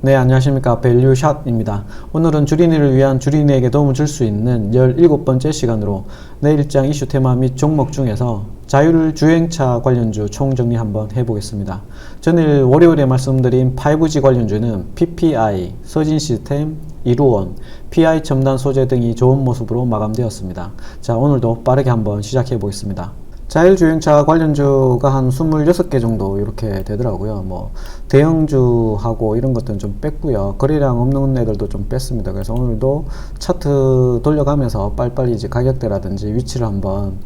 네, 안녕하십니까. 밸류샷입니다. 오늘은 주린이를 위한 주린이에게 도움을 줄 수 있는 17번째 시간으로 내일장 이슈 테마 및 종목 중에서 자율 주행차 관련주 총정리 한번 해보겠습니다. 전일 월요일에 말씀드린 5G 관련주는 PPI, 서진 시스템, 이루원, PI 첨단 소재 등이 좋은 모습으로 마감되었습니다. 자, 오늘도 빠르게 한번 시작해 보겠습니다. 자율주행차 관련주가 한 26개 정도 이렇게 되더라고요. 뭐, 대형주하고 이런 것들은 좀 뺐고요. 거래량 없는 애들도 좀 뺐습니다. 그래서 오늘도 차트 돌려가면서 빨리빨리 이제 가격대라든지 위치를 한번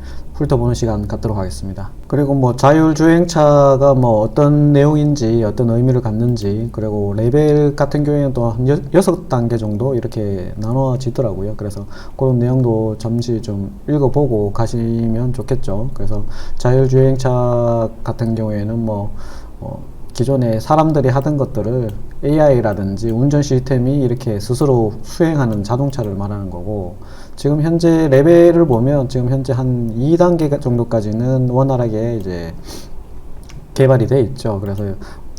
훑어보는 시간 갖도록 하겠습니다. 그리고 뭐 자율주행차가 뭐 어떤 내용인지 어떤 의미를 갖는지 그리고 레벨 같은 경우에는 또한 6단계 정도 이렇게 나눠지더라고요. 그래서 그런 내용도 잠시 좀 읽어보고 가시면 좋겠죠. 그래서 자율주행차 같은 경우에는 뭐 어, 기존에 사람들이 하던 것들을 AI라든지 운전 시스템이 이렇게 스스로 수행하는 자동차를 말하는 거고 지금 현재 레벨을 보면 지금 현재 한 2단계 정도까지는 원활하게 이제 개발이 돼 있죠. 그래서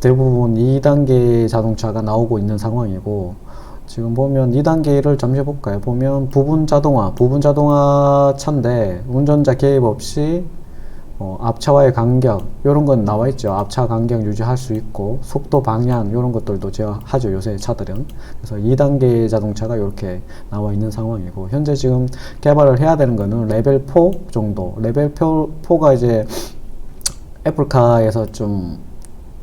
대부분 2단계 자동차가 나오고 있는 상황이고 지금 보면 2단계를 잠시 볼까요? 보면 부분 자동화, 부분 자동화 차인데 운전자 개입 없이 어, 앞차와의 간격 이런 건 나와 있죠. 앞차 간격 유지할 수 있고 속도 방향 이런 것들도 제어하죠. 요새 차들은 그래서 2단계 자동차가 이렇게 나와 있는 상황이고 현재 지금 개발을 해야 되는 거는 레벨 4 정도 레벨 4가 이제 애플카에서 좀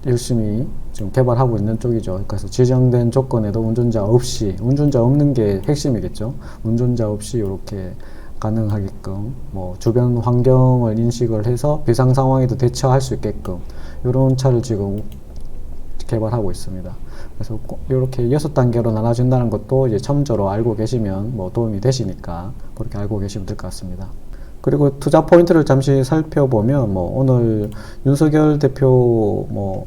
열심히 지금 개발하고 있는 쪽이죠. 그래서 지정된 조건에도 운전자 없이 운전자 없는 게 핵심이겠죠. 운전자 없이 이렇게 가능하게끔 뭐 주변 환경을 인식을 해서 비상 상황에도 대처할 수 있게끔 이런 차를 지금 개발하고 있습니다. 그래서 이렇게 여섯 단계로 나눠진다는 것도 이제 첨저로 알고 계시면 뭐 도움이 되시니까 그렇게 알고 계시면 될 것 같습니다. 그리고 투자 포인트를 잠시 살펴보면 뭐 오늘 윤석열 대표 뭐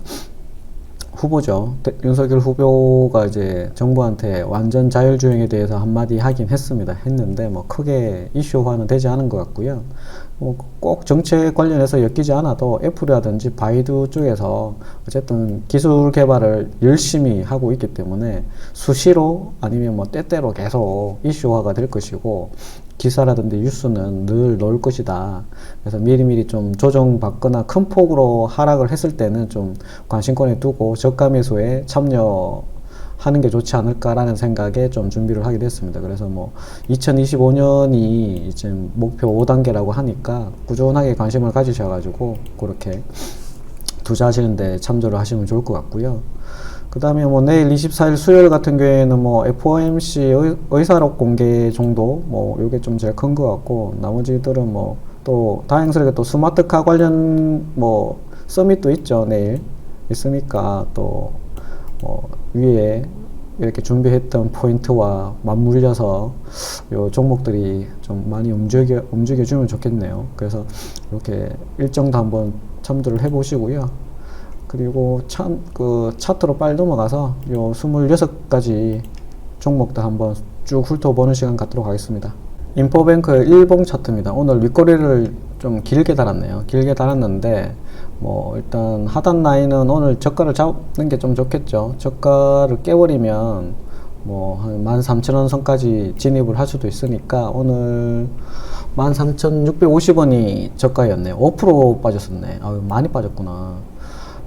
후보죠. 대- 윤석열 후보가 이제 정부한테 완전 자율주행에 대해서 한마디 하긴 했습니다. 했는데 뭐 크게 이슈화는 되지 않은 것 같고요. 뭐 꼭 정책 관련해서 엮이지 않아도 애플이라든지 바이두 쪽에서 어쨌든 기술 개발을 열심히 하고 있기 때문에 수시로 아니면 뭐 때때로 계속 이슈화가 될 것이고 기사라든지 뉴스는 늘 넣을 것이다. 그래서 미리미리 좀 조정받거나 큰 폭으로 하락을 했을 때는 좀 관심권에 두고 저가 매수에 참여 하는 게 좋지 않을까라는 생각에 좀 준비를 하게 됐습니다. 그래서 뭐 2025년이 이제 목표 5단계라고 하니까 꾸준하게 관심을 가지셔가지고 그렇게 투자하시는데 참조를 하시면 좋을 것 같고요. 그 다음에 뭐 내일 24일 수요일 같은 경우에는 뭐 FOMC 의, 의사록 공개 정도 뭐 요게 좀 제일 큰 것 같고 나머지들은 뭐 또 다행스럽게 또 스마트카 관련 뭐 서밋도 있죠 내일 있으니까 또 뭐 위에 이렇게 준비했던 포인트와 맞물려서 요 종목들이 좀 많이 움직여 움직여 주면 좋겠네요. 그래서 이렇게 일정도 한번 참조를 해 보시고요. 그리고 차, 그 차트로 빨리 넘어가서 요 26가지 종목들 한번 쭉 훑어보는 시간 갖도록 하겠습니다. 인포뱅크 일봉 차트입니다. 오늘 윗꼬리를 좀 길게 달았네요. 길게 달았는데 뭐 일단 하단 라인은 오늘 저가를 잡는 게 좀 좋겠죠. 저가를 깨버리면 뭐한 13,000원 선까지 진입을 할 수도 있으니까 오늘 13,650원이 저가였네요. 5% 빠졌었네. 아유, 많이 빠졌구나.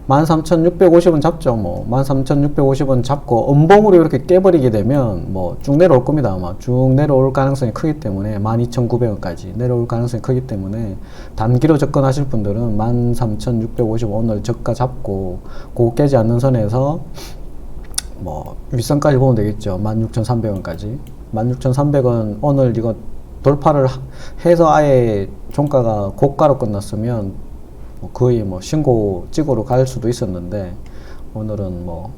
13,650원 잡죠, 뭐. 13,650원 잡고, 음봉으로 이렇게 깨버리게 되면, 뭐, 쭉 내려올 겁니다, 아마. 쭉 내려올 가능성이 크기 때문에, 12,900원까지 내려올 가능성이 크기 때문에, 단기로 접근하실 분들은 13,650원 오늘 저가 잡고, 그거 깨지 않는 선에서, 뭐, 윗선까지 보면 되겠죠. 16,300원까지. 16,300원 오늘 이거 돌파를 하- 해서 아예 종가가 고가로 끝났으면 뭐 거의 뭐 신고 찍으러 갈 수도 있었는데 오늘은 뭐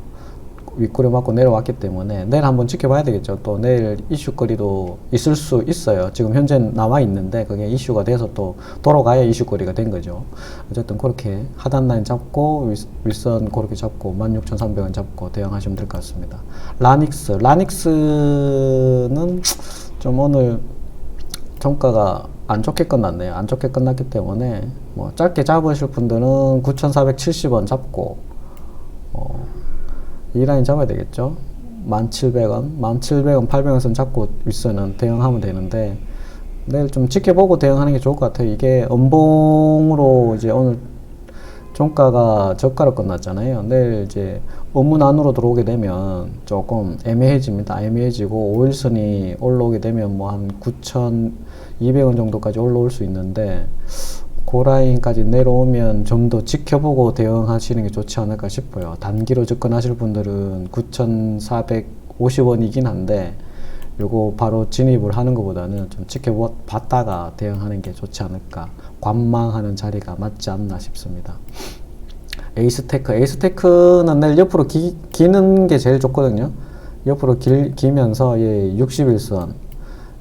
윗꼬리 맞고 내려왔기 때문에 내일 한번 지켜봐야 되겠죠. 또 내일 이슈거리도 있을 수 있어요. 지금 현재 나와 있는데 그게 이슈가 돼서 또 돌아가야 이슈거리가 된 거죠. 어쨌든 그렇게 하단 라인 잡고 윗- 윗선 그렇게 잡고 16,300원 잡고 대응하시면 될 것 같습니다. 라닉스, 라닉스는 좀 오늘 종가가 안 좋게 끝났네요. 안 좋게 끝났기 때문에 뭐 짧게 잡으실 분들은 9,470원 잡고 어, 이 라인 잡아야 되겠죠. 1,700원, 1,700원, 800원 선 잡고 윗선은 대응하면 되는데 내일 좀 지켜보고 대응하는 게 좋을 것 같아요. 이게 음봉으로 이제 오늘 종가가 저가로 끝났잖아요. 내일 이제 업문 안으로 들어오게 되면 조금 애매해집니다. 애매해지고 5일선이 올라오게 되면 뭐 한 9,200원 정도까지 올라올 수 있는데 그 라인까지 내려오면 좀 더 지켜보고 대응하시는 게 좋지 않을까 싶어요. 단기로 접근하실 분들은 9,450원이긴 한데 요거 바로 진입을 하는 것보다는 좀 지켜봤다가 대응하는 게 좋지 않을까. 관망하는 자리가 맞지 않나 싶습니다. 에이스테크. 에이스테크는 내일 옆으로 기, 기는 게 제일 좋거든요. 옆으로 길, 기면서 예, 61선.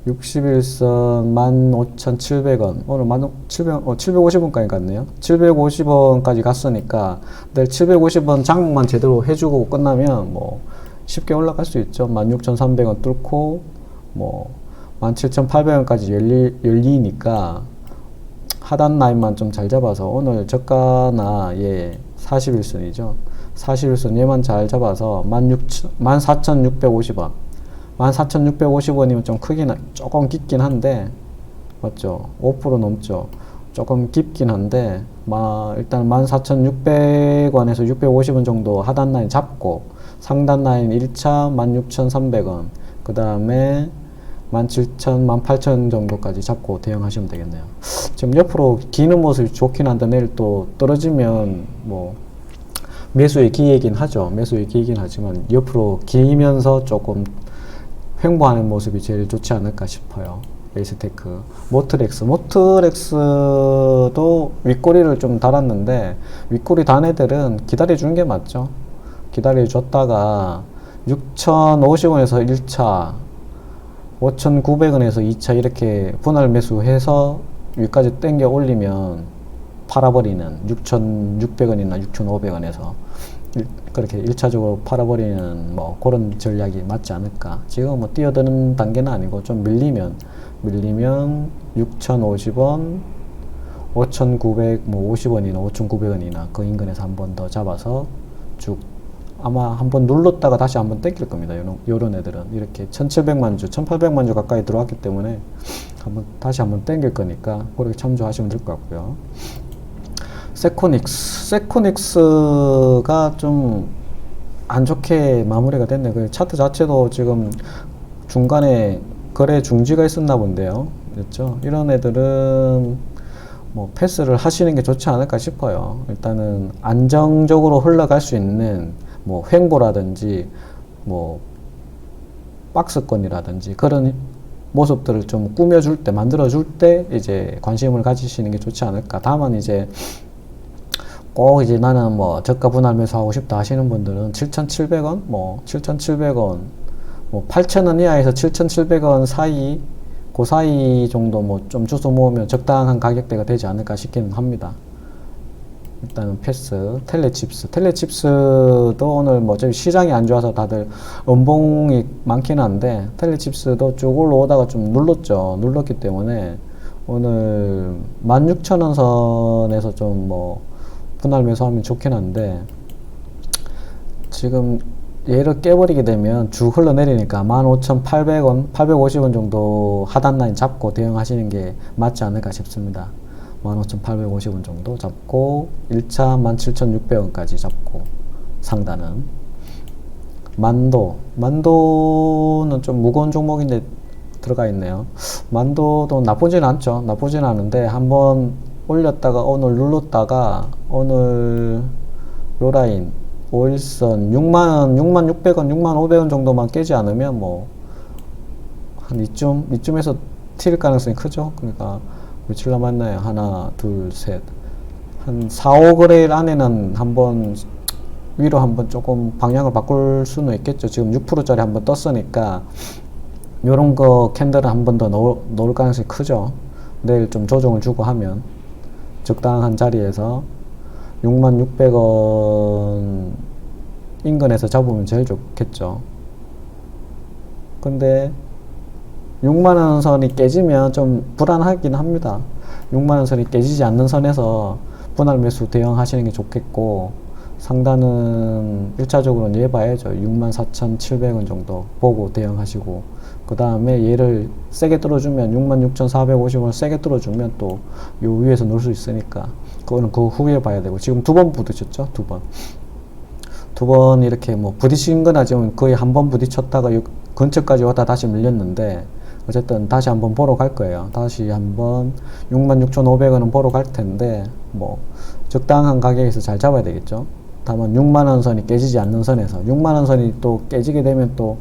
61선 15,700원. 오늘 1,700원, 어, 750원까지 갔네요. 750원까지 갔으니까 내일 750원 장만 제대로 해주고 끝나면 뭐 쉽게 올라갈 수 있죠. 16,300원 뚫고 뭐 17,800원까지 열리, 열리니까 하단 라인만 좀 잘 잡아서 오늘 저가나 예 41선이죠. 41선 얘만 잘 잡아서 16, 14,650원. 14,650원이면 좀 크긴, 하- 조금 깊긴 한데, 맞죠? 5% 넘죠? 조금 깊긴 한데, 마, 일단 14,600원에서 650원 정도 하단 라인 잡고, 상단 라인 1차 16,300원, 그 다음에 17,000, 18,000 정도까지 잡고 대응하시면 되겠네요. 지금 옆으로 기는 모습이 좋긴 한데, 내일 또 떨어지면 뭐, 매수의 기회이긴 하죠. 매수의 기회이긴 하지만 옆으로 기면서 조금 횡보하는 모습이 제일 좋지 않을까 싶어요. 에이스테크. 모트렉스. 모트렉스도 윗꼬리를 좀 달았는데 윗꼬리 단 애들은 기다려주는 게 맞죠. 기다려줬다가 6,050원에서 1차 5,900원에서 2차 이렇게 분할 매수해서 위까지 땡겨 올리면 팔아버리는 6,600원이나 6,500원에서 그렇게 1차적으로 팔아버리는 뭐 그런 전략이 맞지 않을까. 지금 뭐 뛰어드는 단계는 아니고 좀 밀리면 밀리면 6,050원, 5,900, 뭐 50원이나 5,900원이나 그 인근에서 한 번 더 잡아서 쭉 아마 한 번 눌렀다가 다시 한 번 땡길 겁니다. 요런, 요런 애들은 이렇게 1,700만 주, 1,800만 주 가까이 들어왔기 때문에 한번 다시 한번 땡길 거니까 그렇게 참조하시면 될 것 같고요. 세코닉스, 세코닉스가 좀 안 좋게 마무리가 됐네. 그 차트 자체도 지금 중간에 거래 중지가 있었나 본데요. 그렇죠? 이런 애들은 뭐 패스를 하시는 게 좋지 않을까 싶어요. 일단은 안정적으로 흘러갈 수 있는 뭐 횡보라든지 뭐 박스권이라든지 그런 모습들을 좀 꾸며줄 때, 만들어줄 때 이제 관심을 가지시는 게 좋지 않을까. 다만 이제 꼭 이제 나는 뭐 저가 분할 매수 하고 싶다 하시는 분들은 7,700원, 뭐 7,700원, 뭐 8,000원 이하에서 7,700원 사이, 그 사이 정도 뭐 좀 주소 모으면 적당한 가격대가 되지 않을까 싶기는 합니다. 일단은 패스, 텔레칩스. 텔레칩스도 오늘 뭐 좀 시장이 안 좋아서 다들 음봉이 많긴 한데 텔레칩스도 쭉 올라오다가 좀 눌렀죠. 눌렀기 때문에 오늘 16,000원 선에서 좀 뭐 분할 매수하면 좋긴 한데 지금 얘를 깨버리게 되면 쭉 흘러내리니까 15,800원, 850원 정도 하단 라인 잡고 대응하시는 게 맞지 않을까 싶습니다. 15,850원 정도 잡고 1차 17,600원까지 잡고 상단은 만도 만도는 좀 무거운 종목인데 들어가 있네요. 만도도 나쁘진 않죠. 나쁘진 않은데 한번 올렸다가 오늘 눌렀다가 오늘 요 라인 5일선 6만 6만 600원, 6만 500원 정도만 깨지 않으면 뭐 한 이쯤 이쯤에서 튈 가능성이 크죠. 그러니까 며칠 남았나요? 하나, 둘, 셋. 한 4, 5거래일 안에는 한번 위로 한번 조금 방향을 바꿀 수는 있겠죠. 지금 6%짜리 한번 떴으니까 요런 거 캔들을 한번 더 넣을, 넣을 가능성이 크죠. 내일 좀 조정을 주고 하면 적당한 자리에서 66,600원 인근에서 잡으면 제일 좋겠죠. 근데 6만원 선이 깨지면 좀 불안하긴 합니다. 6만원 선이 깨지지 않는 선에서 분할 매수 대응하시는 게 좋겠고 상단은 1차적으로는 얘 봐야죠. 64,700원 정도 보고 대응하시고 그 다음에 얘를 세게 뚫어주면 66,450원 세게 뚫어주면 또 요 위에서 놀 수 있으니까 그거는 그 후에 봐야 되고 지금 두 번 부딪혔죠. 두 번. 두 번 이렇게 뭐 부딪힌 건 아직은 거의 한 번 부딪혔다가 요 근처까지 왔다 다시 밀렸는데 어쨌든 다시 한번 보러 갈 거예요. 다시 한번 66,500원은 보러 갈 텐데 뭐 적당한 가격에서 잘 잡아야 되겠죠. 다만 6만원 선이 깨지지 않는 선에서 6만원 선이 또 깨지게 되면 또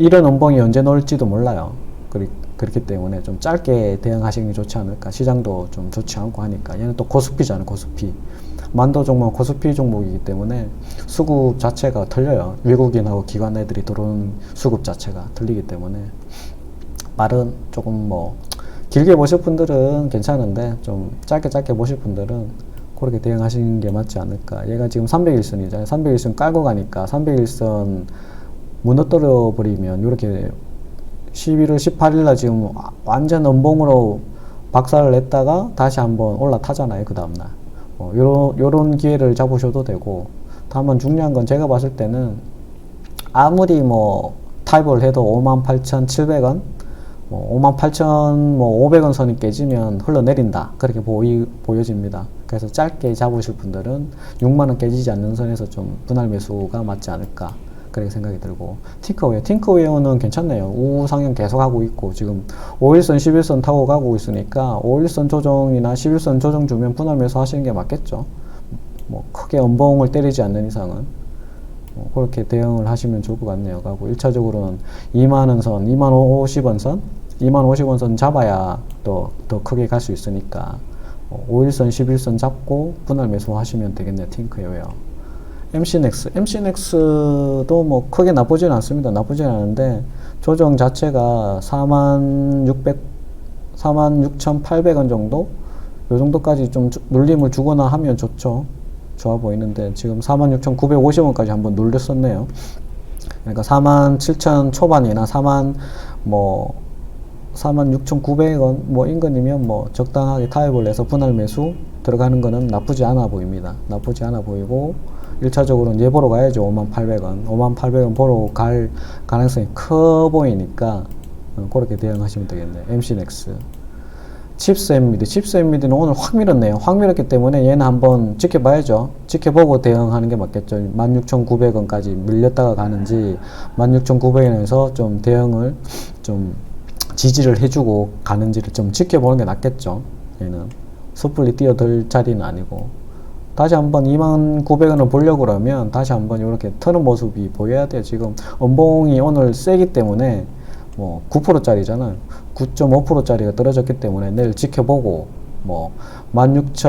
이런 원봉이 언제 나올지도 몰라요. 그리, 그렇기 때문에 좀 짧게 대응하시는 게 좋지 않을까. 시장도 좀 좋지 않고 하니까. 얘는 또 고수피잖아요, 고수피. 만도 종목 고수피 종목이기 때문에 수급 자체가 틀려요. 외국인하고 기관 애들이 들어오는 수급 자체가 틀리기 때문에 말은 조금 뭐 길게 보실 분들은 괜찮은데 좀 짧게 짧게 보실 분들은 그렇게 대응하시는 게 맞지 않을까. 얘가 지금 301선이잖아요. 301선 깔고 가니까 301선 무너뜨려 버리면 이렇게 11월 18일 날 지금 완전 음봉으로 박살을 냈다가 다시 한번 올라타잖아요. 그 다음날. 어, 요런, 요런 기회를 잡으셔도 되고. 다만 중요한 건 제가 봤을 때는 아무리 뭐 타입을 해도 58,700원 뭐 58,000, 뭐 500원 선이 깨지면 흘러내린다. 그렇게 보이, 보여집니다. 그래서 짧게 잡으실 분들은 6만원 깨지지 않는 선에서 좀 분할 매수가 맞지 않을까. 그렇게 생각이 들고. 팅커웨어. 팅커웨어는 괜찮네요. 우상향 계속 하고 있고, 지금 5일선, 11선 타고 가고 있으니까 5일선 조정이나 11선 조정 주면 분할 매수 하시는 게 맞겠죠. 뭐, 크게 엄봉을 때리지 않는 이상은. 뭐 그렇게 대응을 하시면 좋을 것 같네요. 하고 1차적으로는 2만원 선, 2만 50원 선, 2만 50원 선 잡아야 또 더 크게 갈 수 있으니까 어, 5일선, 11선 잡고 분할 매수 하시면 되겠네요. 팅크웨어. MC넥스, MC넥스도 뭐 크게 나쁘진 않습니다. 나쁘진 않은데 조정 자체가 4만 600, 4만 6,800원 정도? 요 정도까지 좀 주- 눌림을 주거나 하면 좋죠. 좋아 보이는데 지금 46,950원까지 한번 눌렸었네요. 그러니까 47,000 초반이나 4만 뭐 46,900원 뭐 인근이면 뭐 적당하게 타협을 해서 분할 매수 들어가는 거는 나쁘지 않아 보입니다. 나쁘지 않아 보이고 1차적으로는 얘 보러 가야죠. 58,000원. 58,000원 보러 갈 가능성이 커 보이니까 어, 그렇게 대응하시면 되겠네요. MC넥스. 칩스 앤미드, 칩스 앤미드는 오늘 확 밀었네요. 확 밀었기 때문에 얘는 한번 지켜봐야죠. 지켜보고 대응하는 게 맞겠죠. 16,900원까지 밀렸다가 가는지 16,900원에서 좀 대응을 좀 지지를 해주고 가는지를 좀 지켜보는 게 낫겠죠. 얘는 섣불리 뛰어들 자리는 아니고 다시 한번 29,900원을 보려고 그러면 다시 한번 이렇게 트는 모습이 보여야 돼요. 지금 음봉이 오늘 세기 때문에 뭐 9%짜리잖아요. 9.5%짜리가 떨어졌기 때문에 내일 지켜보고 뭐 16,000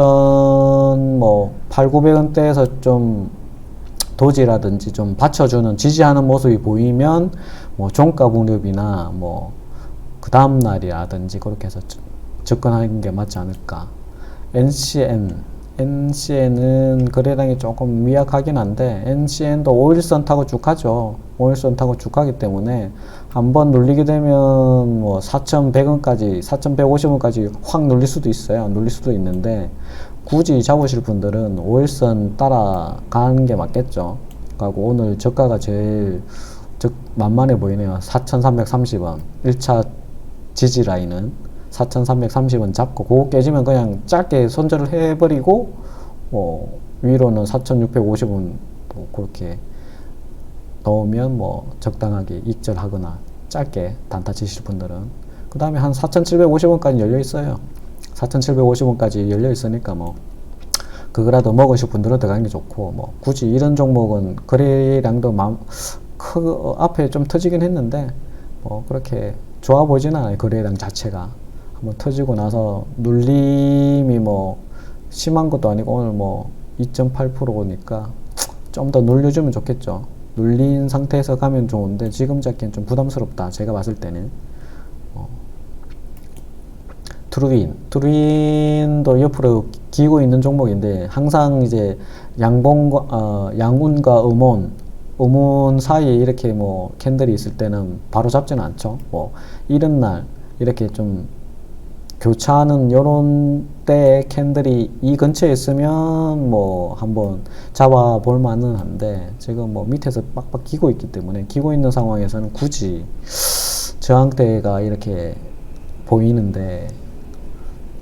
뭐 8,900원대에서 좀 도지라든지 좀 받쳐주는 지지하는 모습이 보이면 뭐 종가 무렵이나 뭐 그 다음 날이라든지 그렇게 해서 접- 접근하는 게 맞지 않을까. NCN NCN은 거래량이 조금 미약하긴 한데 NCN도 5일선 타고 쭉 가죠. 5일선 타고 쭉 가기 때문에 한번 눌리게 되면 뭐 4,100원까지 4,150원까지 확 눌릴 수도 있어요. 눌릴 수도 있는데 굳이 잡으실 분들은 5일선 따라가는 게 맞겠죠. 그리고 오늘 저가가 제일 즉 만만해 보이네요. 4,330원. 1차 지지 라인은 4,330원 잡고 그거 깨지면 그냥 짧게 손절을 해버리고 뭐 위로는 4,650원 뭐 그렇게 넣으면 뭐 적당하게 익절하거나 짧게 단타 치실 분들은 그 다음에 한 4,750원까지 열려 있어요. 4,750원까지 열려 있으니까 뭐 그거라도 먹으실 분들은 들어가는 게 좋고 뭐 굳이 이런 종목은 거래량도 마, 크 어, 앞에 좀 터지긴 했는데 뭐 그렇게 좋아 보이진 않아요 거래량 자체가 한번 터지고 나서 눌림이 뭐 심한 것도 아니고 오늘 뭐 2.8%니까 좀 더 눌려주면 좋겠죠. 눌린 상태에서 가면 좋은데 지금 잡기엔 좀 부담스럽다. 제가 봤을 때는. 트루인, 트루인도 옆으로 기고 있는 종목인데 항상 이제 양봉과 어, 양운과 음원, 음운 사이에 이렇게 뭐 캔들이 있을 때는 바로 잡지는 않죠. 뭐 이런 날 이렇게 좀 교차하는 요런 때 캔들이 이 근처에 있으면 뭐 한번 잡아 볼 만은 한데 지금 뭐 밑에서 빡빡 기고 있기 때문에 기고 있는 상황에서는 굳이 저항대가 이렇게 보이는데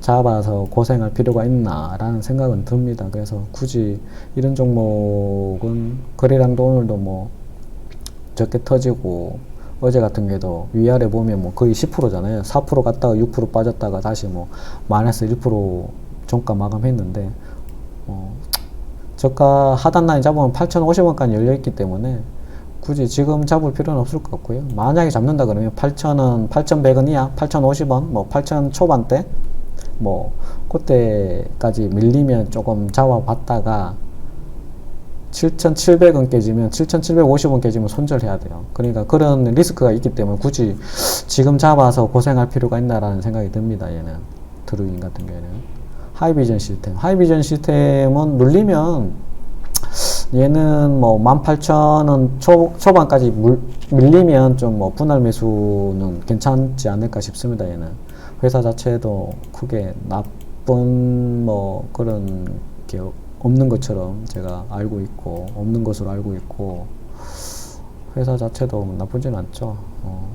잡아서 고생할 필요가 있나라는 생각은 듭니다. 그래서 굳이 이런 종목은 거래량도 오늘도 뭐 적게 터지고 어제 같은 게도 위아래 보면 뭐 거의 10%잖아요. 4% 갔다가 6% 빠졌다가 다시 뭐 마이너스 1% 종가 마감했는데 어, 저가 하단 라인 잡으면 8,050원까지 열려 있기 때문에 굳이 지금 잡을 필요는 없을 것 같고요. 만약에 잡는다 그러면 8,000원, 8,100원 이하, 8,050원, 뭐 8,000 초반대 뭐 그때까지 밀리면 조금 잡아봤다가 7,700원 깨지면 7,750원 깨지면 손절해야 돼요. 그러니까 그런 리스크가 있기 때문에 굳이 지금 잡아서 고생할 필요가 있나라는 생각이 듭니다. 얘는 드루인 같은 경우에는 하이비전 시스템. 하이비전 시스템은 눌리면 얘는 뭐 18,000원 초, 초반까지 물, 밀리면 좀 뭐 분할 매수는 괜찮지 않을까 싶습니다. 얘는 회사 자체도 크게 나쁜 뭐 그런 게 없는 것처럼 제가 알고 있고 없는 것으로 알고 있고 회사 자체도 나쁘진 않죠. 어,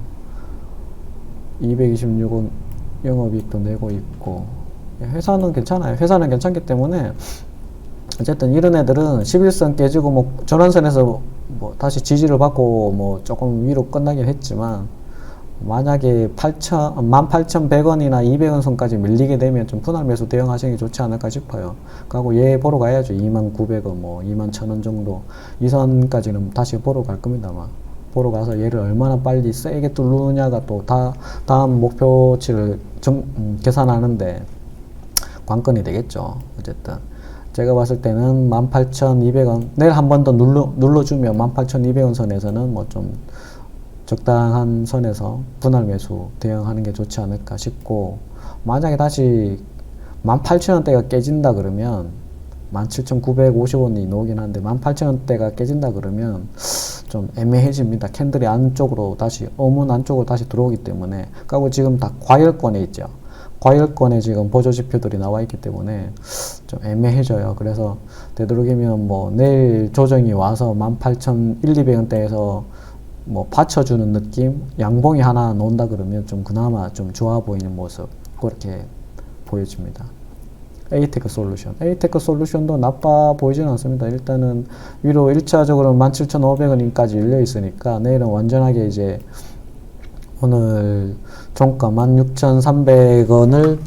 226원 영업이익도 내고 있고 회사는 괜찮아요. 회사는 괜찮기 때문에 어쨌든 이런 애들은 11선 깨지고 뭐 전환선에서 뭐 다시 지지를 받고 뭐 조금 위로 끝나긴 했지만 만약에 8천, 18,100원이나 200원 선까지 밀리게 되면 좀 분할 매수 대응하시는 게 좋지 않을까 싶어요. 그리고 얘 보러 가야죠. 2,900원, 뭐 21,000원 정도. 이 선까지는 다시 보러 갈 겁니다. 아마. 보러 가서 얘를 얼마나 빨리 세게 뚫느냐가 또 다, 다음 목표치를 정, 음, 계산하는데 관건이 되겠죠. 어쨌든. 제가 봤을 때는 18,200원, 내일 한 번 더 눌러, 눌러주면 18,200원 선에서는 뭐좀 적당한 선에서 분할 매수 대응하는 게 좋지 않을까 싶고, 만약에 다시 18,000원대가 깨진다 그러면 17,950원이 나오긴 한데 18,000원대가 깨진다 그러면 좀 애매해집니다. 캔들이 안쪽으로 다시 어문 안쪽으로 다시 들어오기 때문에 그리고 지금 다 과열권에 있죠. 과열권에 지금 보조 지표들이 나와 있기 때문에 좀 애매해져요. 그래서 되도록이면 뭐 내일 조정이 와서 18,100원대에서 뭐 받쳐주는 느낌, 양봉이 하나 나온다 그러면 좀 그나마 좀 좋아 보이는 모습 그렇게 보여집니다. 에이테크 솔루션. 에이테크 솔루션도 나빠 보이지는 않습니다. 일단은 위로 1차적으로 17,500원까지 열려 있으니까 내일은 완전하게 이제 오늘 종가 16,300원을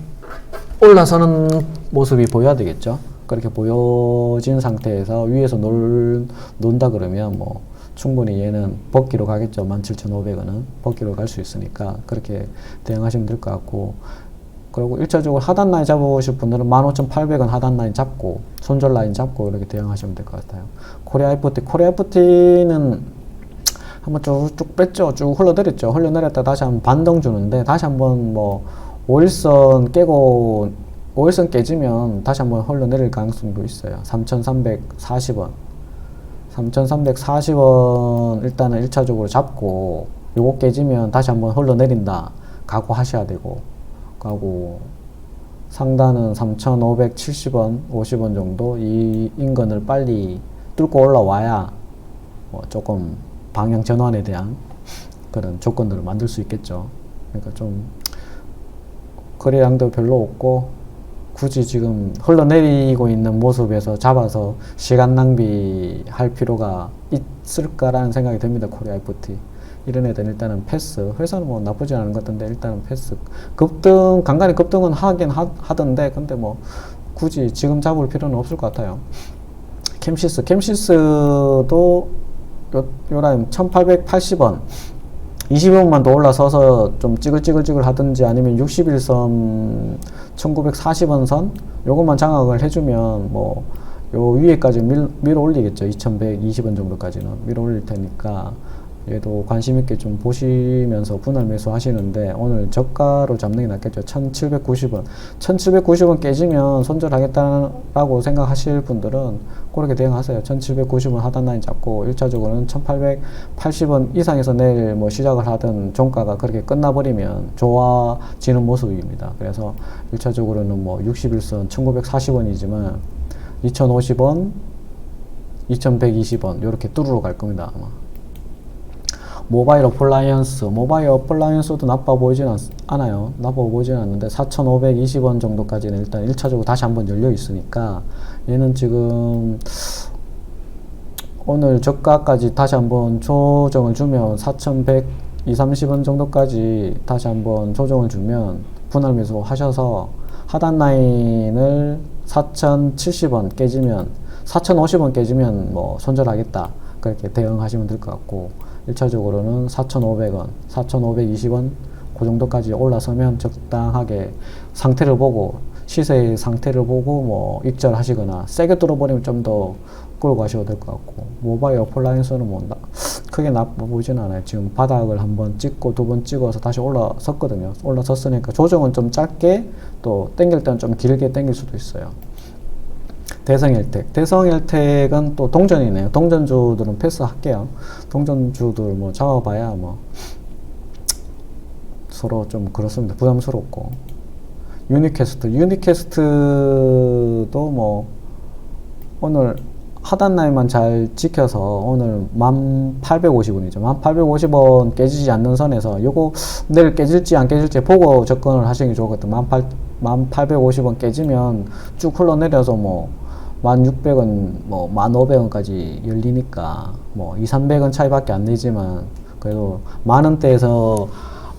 올라서는 모습이 보여야 되겠죠. 그렇게 보여진 상태에서 위에서 놀, 논다 그러면 뭐 충분히 얘는 벗기로 가겠죠. 17,500원은 벗기로 갈 수 있으니까 그렇게 대응하시면 될 것 같고 그리고 1차적으로 하단 라인 잡으실 분들은 15,800원 하단 라인 잡고 손절 라인 잡고 이렇게 대응하시면 될 것 같아요. 코리아 FT 코리아 FT는 한번 쭉쭉 뺐죠. 쭉 흘러내렸죠. 흘러내렸다 다시 한번 반동 주는데 다시 한번 뭐 5일선 깨고 5일선 깨지면 다시 한번 흘러내릴 가능성도 있어요. 3,340원. 3,340원 일단은 1차적으로 잡고 요거 깨지면 다시 한번 흘러내린다. 각오하셔야 되고 가고 상단은 3,570원, 50원 정도 이 인근을 빨리 뚫고 올라와야 뭐 조금 방향 전환에 대한 그런 조건들을 만들 수 있겠죠. 그러니까 좀 거래량도 별로 없고 굳이 지금 흘러내리고 있는 모습에서 잡아서 시간 낭비할 필요가 있을까라는 생각이 듭니다. 코리아 FT. 이런 애들은 일단은 패스. 회사는 뭐 나쁘지 않은 것 같은데 일단은 패스. 급등, 간간히 급등은 하긴 하, 하던데 근데 뭐 굳이 지금 잡을 필요는 없을 것 같아요. 캠시스. 캠시스도 요, 요 라인 1880원. 20원만 더 올라서서 좀 찌글찌글찌글 하든지 아니면 61선 1940원 선 요것만 장악을 해주면 뭐 요 위에까지 밀, 밀어 올리겠죠. 2120원 정도까지는 밀어 올릴 테니까 얘도 관심 있게 좀 보시면서 분할 매수 하시는데 오늘 저가로 잡는 게 낫겠죠. 1790원. 1790원 깨지면 손절하겠다라고 생각하실 분들은 그렇게 대응하세요. 1790원 하단 라인 잡고 1차적으로는 1880원 이상에서 내일 뭐 시작을 하든 종가가 그렇게 끝나버리면 좋아지는 모습입니다. 그래서 1차적으로는 뭐 61선 1940원이지만 2050원 2120원 이렇게 뚜루로 갈 겁니다 아마 모바일 어플라이언스 모바일 어플라이언스도 나빠 보이진 않, 않아요. 나빠 보이진 않는데 4520원 정도까지는 일단 1차적으로 다시 한번 열려 있으니까 얘는 지금 오늘 저가까지 다시 한번 조정을 주면 4100 2, 30원 정도까지 다시 한번 조정을 주면 분할 매수 하셔서 하단 라인을 4070원 깨지면 4050원 깨지면 뭐 손절하겠다. 그렇게 대응하시면 될 것 같고 1차적으로는 4500원 4520원 그 정도까지 올라서면 적당하게 상태를 보고 시세의 상태를 보고 뭐 익절하시거나 세게 뚫어버리면 좀 더 끌고 가셔도 될 것 같고 모바일 어플라이언스는 뭐 나, 크게 보이진 않아요. 지금 바닥을 한번 찍고 두 번 찍어서 다시 올라섰거든요. 올라섰으니까 조정은 좀 짧게 또 땡길 때는 좀 길게 땡길 수도 있어요 대성일택. 대성일택은 또 동전이네요. 동전주들은 패스할게요. 동전주들 뭐 잡아봐야 뭐 서로 좀 그렇습니다. 부담스럽고. 유니캐스트. 유니캐스트도 뭐 오늘 하단 라인만 잘 지켜서 오늘 1850원이죠. 1850원 깨지지 않는 선에서 요거 내일 깨질지 안 깨질지 보고 접근을 하시는 게 좋겠다. 1850원 깨지면 쭉 흘러내려서 뭐 1,600원, 뭐 1,500원까지 열리니까 뭐 2, 300원 차이밖에 안 되지만 그래도 만 원대에서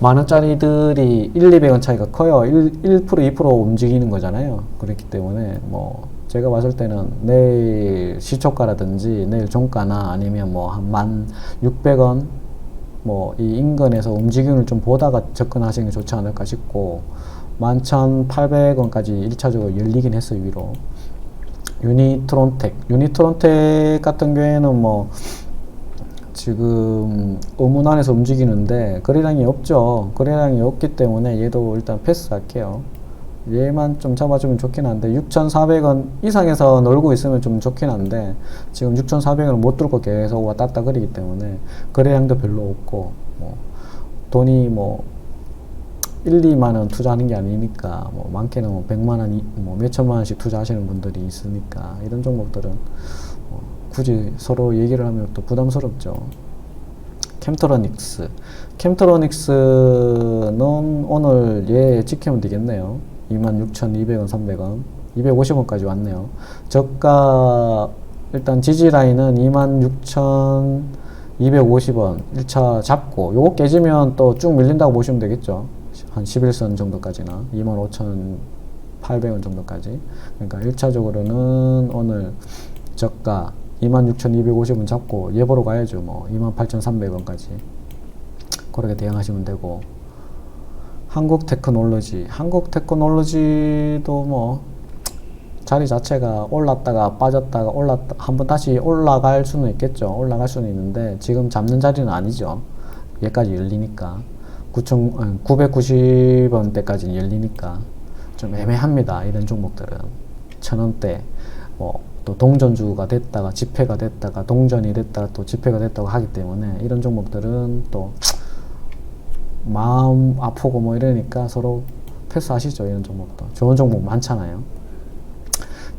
만 원짜리들이 1, 200원 차이가 커요. 1, 1% 2% 움직이는 거잖아요. 그렇기 때문에 뭐 제가 봤을 때는 내일 시초가라든지 내일 종가나 아니면 뭐 한 만 600원 뭐 이 인근에서 움직임을 좀 보다가 접근하시는 게 좋지 않을까 싶고 11,800원까지 1차적으로 열리긴 했어요, 위로. 유니트론텍. 유니트론텍 같은 경우에는 뭐 지금 의문 안에서 움직이는데 거래량이 없죠. 거래량이 없기 때문에 얘도 일단 패스할게요. 얘만 좀 잡아주면 좋긴 한데 6,400원 이상에서 놀고 있으면 좀 좋긴 한데 지금 6,400원을 못 들고 계속 왔다 갔다 그리기 때문에 거래량도 별로 없고 뭐 돈이 뭐 1, 2만 원 투자하는 게 아니니까 뭐 많게는 뭐 100만 원, 뭐 몇천만 원씩 투자하시는 분들이 있으니까 이런 종목들은 어 굳이 서로 얘기를 하면 또 부담스럽죠. 캠트로닉스. 캠트로닉스는 오늘 얘 지키면 되겠네요. 26,200원, 300원. 250원까지 왔네요. 저가 일단 지지 라인은 26,250원 1차 잡고 요거 깨지면 또 쭉 밀린다고 보시면 되겠죠. 한 11선 정도까지나 25,800원 정도까지. 그러니까 1차적으로는 오늘 저가 26,250원 잡고 예보로 가야죠. 뭐 28,300원까지. 그렇게 대응하시면 되고. 한국 테크놀로지. 한국 테크놀로지도 뭐 자리 자체가 올랐다가 빠졌다가 올랐다 한번 다시 올라갈 수는 있겠죠. 올라갈 수는 있는데 지금 잡는 자리는 아니죠. 얘까지 열리니까 9천 990원대까지 열리니까 좀 애매합니다. 이런 종목들은 천 원대 뭐 또 동전주가 됐다가 집회가 됐다가 동전이 됐다가 또 집회가 됐다고 하기 때문에 이런 종목들은 또 마음 아프고 뭐 이러니까 서로 패스하시죠 이런 종목도 좋은 종목 많잖아요.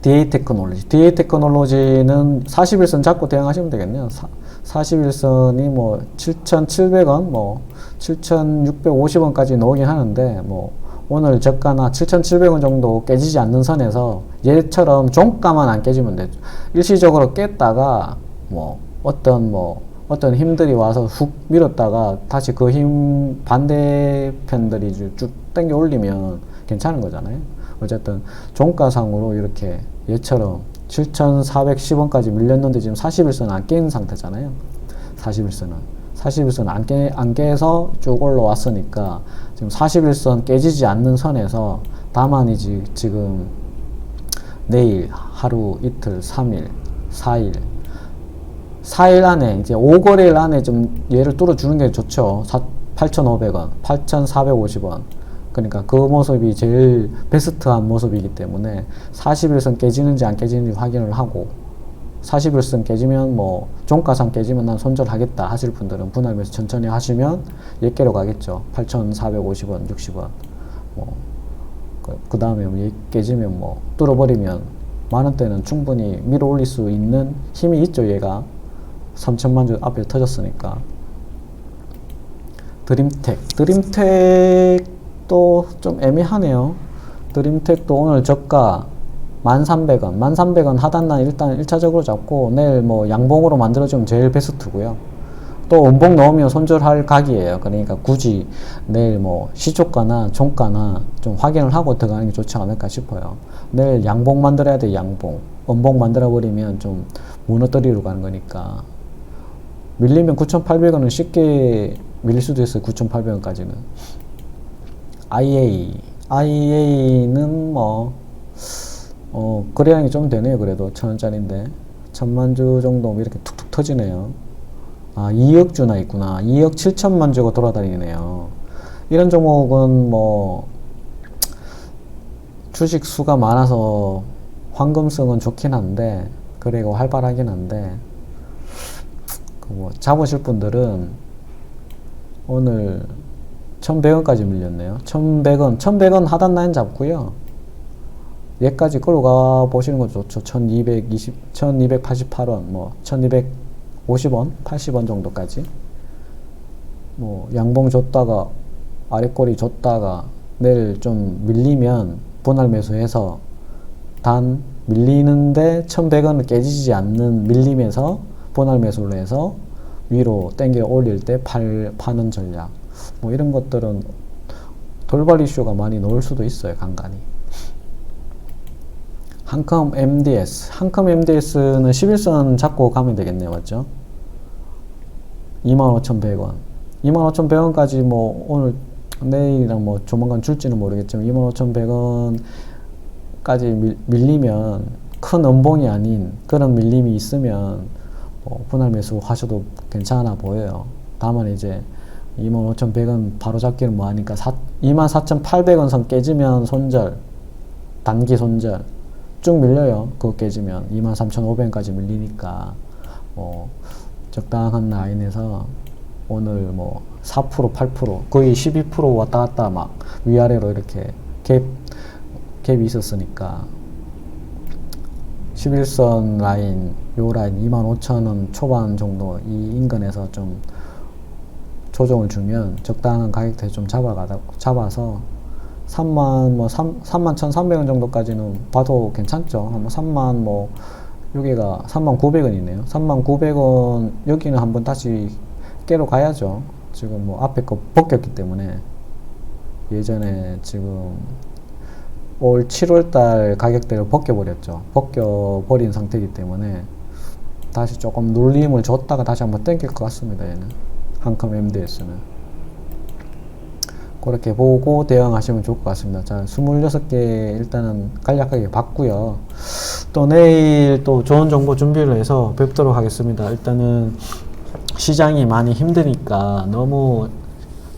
DA 테크놀로지. DA 테크놀로지는 41선 잡고 대응하시면 되겠네요. 사, 41선이 뭐 7,700원, 뭐 7,650원까지 나오긴 하는데 뭐 오늘 저가나 7,700원 정도 깨지지 않는 선에서 얘처럼 종가만 안 깨지면 되죠. 일시적으로 깼다가 뭐 어떤 뭐 어떤 힘들이 와서 훅 밀었다가 다시 그 힘 반대편들이 쭉 당겨 올리면 괜찮은 거잖아요. 어쨌든 종가상으로 이렇게 얘처럼 7,410원까지 밀렸는데 지금 41선 안 깬 상태잖아요. 41선은. 41선 안, 깨, 안 깨서 쭉 올라왔으니까 지금 41선 깨지지 않는 선에서 다만 이제 지금 내일 하루 이틀 3일 4일 4일 안에 이제 5거래일 안에 좀 얘를 뚫어주는 게 좋죠. 8,500원, 8,450원. 그러니까 그 모습이 제일 베스트한 모습이기 때문에 40일선 깨지는지 안 깨지는지 확인을 하고 40일선 깨지면 뭐 종가상 깨지면 난 손절하겠다 하실 분들은 분할 매수 천천히 하시면 예께로 가겠죠. 8,450원, 60원. 뭐 그 다음에 뭐 깨지면 뭐 뚫어버리면 만 원대는 충분히 밀어 올릴 수 있는 힘이 있죠 얘가 3천만 주 앞에 터졌으니까 드림텍 드림텍도 좀 애매하네요 드림텍도 오늘 저가 1300원 1300원 하단난 일단 1차적으로 잡고 내일 뭐 양봉으로 만들어주면 제일 베스트고요 또 원봉 넣으면 손절할 각이에요. 그러니까 굳이 내일 뭐 시초가나 종가나 좀 확인을 하고 들어가는 게 좋지 않을까 싶어요. 내일 양봉 만들어야 돼, 양봉. 원봉 만들어 버리면 좀 무너뜨리로 가는 거니까. 밀리면 9,800원은 쉽게 밀릴 수도 있어요. 9,800원까지는. IA. IA는 뭐, 어, 거래량이 좀 되네요. 그래도 천 원짜리인데. 천만 주 정도 이렇게 툭툭 터지네요. 아, 2억 주나 있구나. 2억 7천만 주가 돌아다니네요. 이런 종목은 뭐, 주식 수가 많아서 황금성은 좋긴 한데, 그리고 활발하긴 한데, 그뭐 잡으실 분들은 오늘 1100원까지 밀렸네요. 1100원, 1100원 하단 라인 잡고요. 얘까지 끌어가 보시는 거 좋죠. 1220, 1288원, 뭐, 1200 50원, 80원 정도까지. 뭐 양봉 줬다가 아래꼬리 줬다가 내일 좀 밀리면 분할 매수해서 단 밀리는데 1100원을 깨지지 않는 밀림에서 분할 매수를 해서 위로 땡겨 올릴 때 팔, 파는 전략. 뭐 이런 것들은 돌발 이슈가 많이 나올 수도 있어요 간간히 한컴 MDS 한컴 MDS는 11선 잡고 가면 되겠네요 맞죠 25,100원. 25,100원까지 뭐 오늘 내일이랑 뭐 조만간 줄지는 모르겠지만 25,100원까지 밀리면 큰 음봉이 아닌 그런 밀림이 있으면 뭐 분할 매수 하셔도 괜찮아 보여요. 다만 이제 25,100원 바로 잡기는 뭐 하니까 24,800원 선 깨지면 손절 단기 손절 쭉 밀려요. 그거 깨지면 23,500원까지 밀리니까 뭐 적당한 라인에서 오늘 뭐 4% 8% 거의 12% 왔다 갔다 막 위아래로 이렇게 갭 갭이 있었으니까 11선 라인 요 라인 25,000원 초반 정도 이 인근에서 좀 조정을 주면 적당한 가격대 좀 잡아가다 잡아서 3만 뭐 3, 3만 1,300원 정도까지는 봐도 괜찮죠. 한 3만 뭐 여기가 39,900원이네요. 39,900원 여기는 한번 다시 깨러 가야죠. 지금 뭐 앞에 거 벗겼기 때문에 예전에 지금 올 7월달 가격대를 벗겨버렸죠. 벗겨버린 상태이기 때문에 다시 조금 눌림을 줬다가 다시 한번 땡길 것 같습니다. 얘는 한컴 MDS는. 그렇게 보고 대응하시면 좋을 것 같습니다. 자, 26개 일단은 간략하게 봤고요. 또 내일 또 좋은 정보 준비를 해서 뵙도록 하겠습니다. 일단은 시장이 많이 힘드니까 너무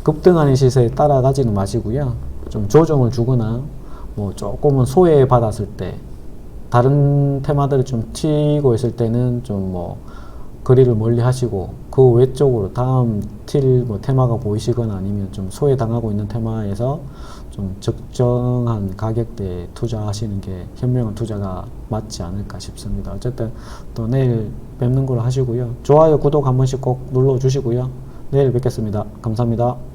급등하는 시세에 따라가지는 마시고요. 좀 조정을 주거나 뭐 조금은 소외 받았을 때 다른 테마들이 좀 튀고 있을 때는 좀 뭐 거리를 멀리 하시고 그 외쪽으로 다음 틸 뭐 테마가 보이시거나 아니면 좀 소외당하고 있는 테마에서 좀 적정한 가격대에 투자하시는 게 현명한 투자가 맞지 않을까 싶습니다. 어쨌든 또 내일 뵙는 걸로 하시고요. 좋아요, 구독 한 번씩 꼭 눌러 주시고요. 내일 뵙겠습니다. 감사합니다.